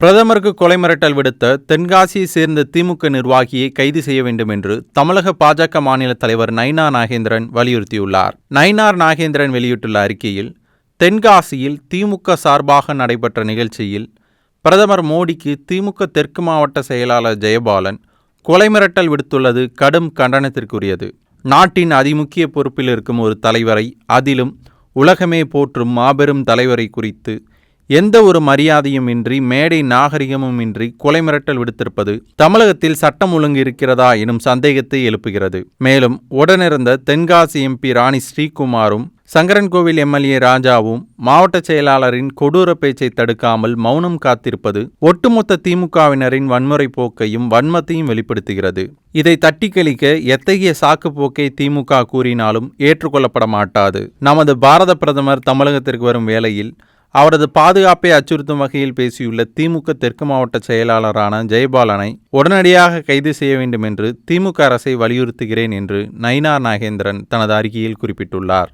பிரதமருக்கு கொலை மிரட்டல் விடுத்த தென்காசியை சேர்ந்த திமுக நிர்வாகியை கைது செய்ய வேண்டும் என்று தமிழக பாஜக மாநில தலைவர் நைனா நாகேந்திரன் வலியுறுத்தியுள்ளார். நைனார் நாகேந்திரன் வெளியிட்டுள்ள அறிக்கையில் தென்காசியில் திமுக சார்பாக நடைபெற்ற நிகழ்ச்சியில் பிரதமர் மோடிக்கு திமுக தெற்கு மாவட்ட செயலாளர் ஜெயபாலன் கொலை மிரட்டல் விடுத்துள்ளது கடும் கண்டனத்திற்குரியது. நாட்டின் அதிமுக்கிய பொறுப்பில் இருக்கும் ஒரு தலைவரை அதிலும் உலகமே போற்றும் மாபெரும் தலைவரை குறித்து எந்த ஒரு மரியாதையும் இன்றி மேடை நாகரிகமும் இன்றி கொலை மிரட்டல் விடுத்திருப்பது தமிழகத்தில் சட்டம் ஒழுங்கு இருக்கிறதா எனும் சந்தேகத்தை எழுப்புகிறது. மேலும் உடனிருந்த தென்காசி எம்பி ராணி ஸ்ரீகுமாரும் சங்கரன்கோவில் எம்எல்ஏ ராஜாவும் மாவட்ட செயலாளரின் கொடூர பேச்சை தடுக்காமல் மௌனம் காத்திருப்பது ஒட்டுமொத்த திமுகவினரின் வன்முறை போக்கையும் வன்மத்தையும் வெளிப்படுத்துகிறது. இதை தட்டி கழிக்க எத்தகைய சாக்கு போக்கை திமுக கூறினாலும் ஏற்றுக்கொள்ளப்பட மாட்டாது நமது பாரத பிரதமர் தமிழகத்திற்கு வரும் வேளையில் அவரது பாதுகாப்பை அச்சுறுத்தும் வகையில் பேசியுள்ள திமுக தெற்கு மாவட்ட செயலாளரான ஜெயபாலனை உடனடியாக கைது செய்ய வேண்டும் என்று திமுக அரசை வலியுறுத்துகிறேன் என்று நயினார் நாகேந்திரன் தனது அறிக்கையில் குறிப்பிட்டுள்ளார்.